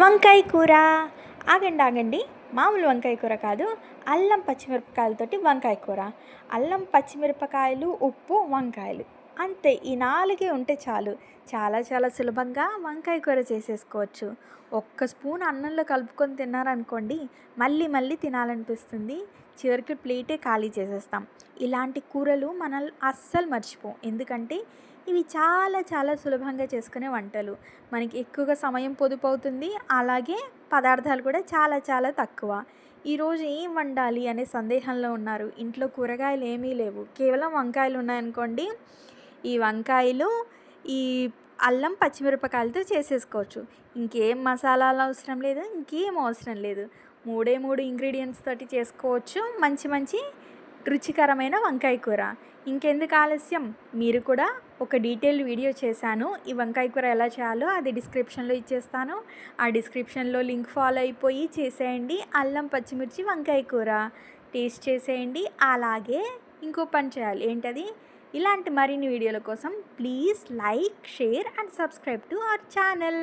వంకాయ కూర. ఆగండి ఆగండి. మామూలు వంకాయ కూర కాదు. అల్లం పచ్చిమిరపకాయలతోటి వంకాయ కూర. అల్లం పచ్చిమిరపకాయలు ఉప్పు వంకాయలు. అంతే ఈ నాలుగే ఉంటే చాలు. చాలా చాలా సులభంగా వంకాయ కూర చేసేసుకోవచ్చు. ఒక్క స్పూన్ అన్నంలో కలుపుకొని తిన్నారనుకోండి మళ్ళీ మళ్ళీ తినాలనిపిస్తుంది. చివరికి ప్లేటే ఖాళీ చేసేస్తాం. ఇలాంటి కూరలు మనం అస్సలు మర్చిపోం. ఎందుకంటే ఇవి చాలా చాలా సులభంగా చేసుకునే వంటలు. మనకి ఎక్కువగా సమయం పొదుపు అవుతుంది అలాగే పదార్థాలు కూడా చాలా చాలా తక్కువ. ఈరోజు ఏం వండాలి అనే సందేహంలో ఉన్నారు. ఇంట్లో కూరగాయలు ఏమీ లేవు. కేవలం వంకాయలు ఉన్నాయనుకోండి ఈ వంకాయలు ఈ అల్లం పచ్చిమిరపకాయలతో చేసేసుకోవచ్చు. ఇంకేం మసాలాలు అవసరం లేదు ఇంకేం అవసరం లేదు. మూడే మూడు ఇంగ్రీడియంట్స్ తోటి చేసుకోవచ్చు. మంచి మంచి రుచికరమైన వంకాయ కూర. ఇంకెందుకు ఆలస్యం? మీరు కూడా ఒక డీటెయిల్ వీడియో చేశాను. ఈ వంకాయ కూర ఎలా చేయాలో అది డిస్క్రిప్షన్లో ఇచ్చేస్తాను. ఆ డిస్క్రిప్షన్లో లింక్ ఫాలో అయిపోయి చేసేయండి. అల్లం పచ్చిమిర్చి వంకాయ కూర. టేస్ట్ చేసేయండి. అలాగే ఇంకో పని చేయాలి. ఏంటది? ఇలాంటి మరిన్ని వీడియోల కోసం please like share and subscribe to our channel.